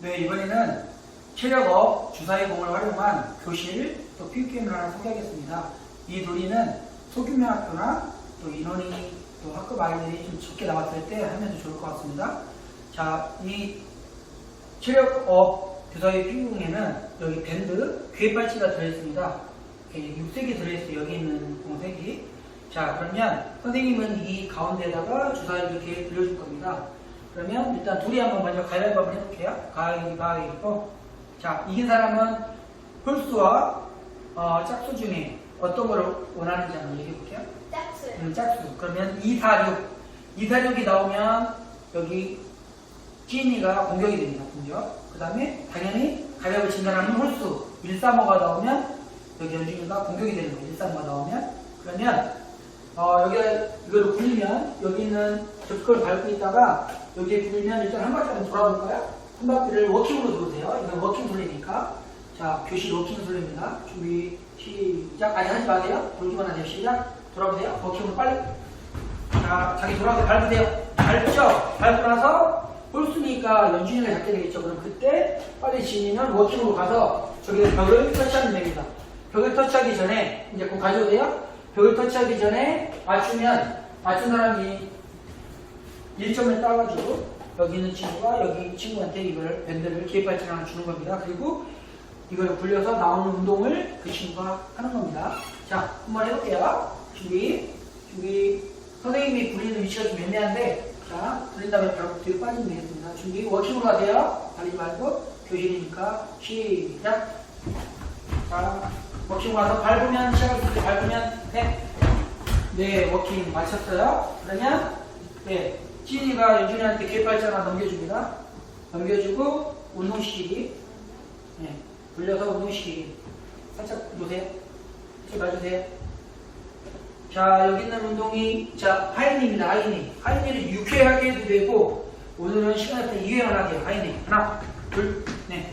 네, 이번에는 체력업 주사위 공을 활용한 교실 또 필기임을 하나 소개하겠습니다. 이 놀이는 소규모 학교나 또 인원이 또 학급 아이들이 좀 적게 나왔을 때 하면 좋을 것 같습니다. 자, 이 체력업 주사위 필기공에는 여기 밴드, 귀에빨치가 들어있습니다. 육색이 들어있어요. 여기 있는 공색이. 자, 그러면 선생님은 이 가운데다가 주사위를 이렇게 그려줄 겁니다. 그러면 일단 둘이 한번 먼저 가위바위보 한번 해볼게요. 가위바위보. 자, 이긴 사람은 홀수와 어, 짝수 중에 어떤 걸 원하는지 한번 얘기해 볼게요. 짝수. 음, 짝수. 그러면 2, 4, 6. 2, 4, 6이 나오면 여기 찐이가 공격이 됩니다. 공격. 그 다음에 당연히 가위바위보 진 사람은 홀수. 1, 3, 5가 나오면 여기 연중이가 공격이 되는 거예요. 1, 3, 5가 나오면. 그러면 어, 여기가 이거를 굴리면 여기 있는 접근을 밟고 있다가 여기에 굴리면 일단 한 바퀴 한번 돌아볼까요? 한 바퀴를 워킹으로 돌으세요. 이건 워킹 돌리니까. 자, 교실 워킹 돌립니다. 준비, 시작. 아니, 하지 마세요. 돌기만 하세요. 시작. 돌아보세요. 워킹으로 빨리. 자, 자기 돌아서 밟으세요. 밟죠? 밟고 나서 홀수니까 연준이가 잡게 되겠죠. 그럼 그때 빨리 지니는 워킹으로 가서 저기 벽을 터치하면 됩니다. 벽을 터치하기 전에 이제 꼭 가져도 돼요. 벽을 터치하기 전에 맞추면 맞춘 사람이 1점을 따가지고 여기 있는 친구가 여기 친구한테 이걸 밴드를 기획발전 하나 주는 겁니다. 그리고 이걸 굴려서 나오는 운동을 그 친구가 하는 겁니다. 자, 한번 해볼게요. 준비, 준비. 선생님이 굴리는 위치가 좀 애매한데, 자, 굴린 다음에 바로 뒤로 빠지면 되겠습니다. 준비, 워킹으로 가세요. 달리지 말고, 교실이니까, 시작. 자, 워킹 와서 밟으면, 시작할 때 밟으면, 네. 네, 워킹 마쳤어요. 그러면, 네, 지인이가 연준이한테 개발자 하나 넘겨줍니다. 넘겨주고, 운동시키기. 네, 돌려서 운동시키기. 살짝 놓으세요. 살짝 놔주세요. 자, 여기 있는 운동이, 자, 하이니입니다, 하이니. 하이니를 6회 하게 해도 되고, 오늘은 시간에 따라 2회만 하게요, 하이니. 하나, 둘, 넷.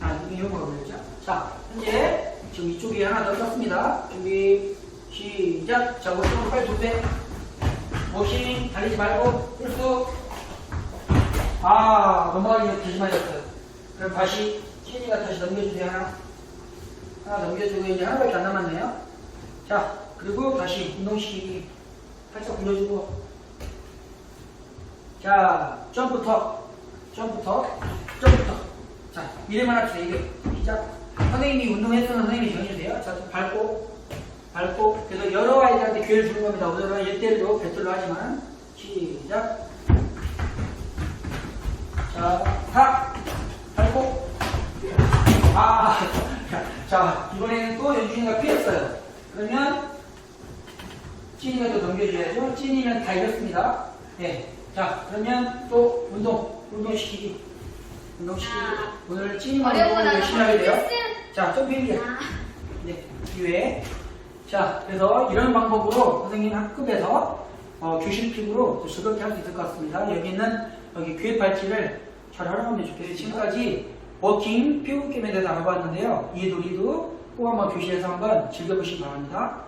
아, 이게 거 그랬죠? 자, 현재 지금 이쪽에 하나 더 떴습니다. 준비, 시작. 자, 워싱 빨리 도세 요. 워싱, 달리지 말고, 홀수. 아, 넘어가기 말았어요. 그럼 다시, 시인이가 다시 넘겨주세요, 하나. 하나 넘겨주고, 이제 하나밖에 안 남았네요. 자, 그리고 다시 운동시키기. 살짝 굴려주고. 자, 점프턱. 점프턱. 점프턱. 자, 이래만 합시다, 이게. 시작. 선생님이 운동했으면 선생님이 정해주세요. 자, 좀 밟고, 밟고. 그래서 여러 아이들한테 기회를 주는 겁니다. 오늘은 1대1로 배틀로 하지만. 시작. 자, 탁. 밟고. 아, 자, 이번에는 또 연준이가 피했어요. 그러면, 찐이가 또 넘겨줘야죠. 찐이면 다 이겼습니다. 네. 자, 그러면 또 운동, 운동시키기. 운동시키기. 오늘 찐이만 운동을 열심히 하게 돼요. 레슨. 자, 점핑기. 아, 네, 기회. 자, 그래서 이런 방법으로 선생님 학급에서 어, 교실픽으로 또 즐겁게 할 수 있을 것 같습니다. 여기는 여기 귀에 팔찌를 잘 활용하면 좋겠어요. 지금까지 워킹 피구 게임에 대해서 알아봤는데요. 이 놀이도 꼭 한번 교실에서 한번 즐겨보시기 바랍니다.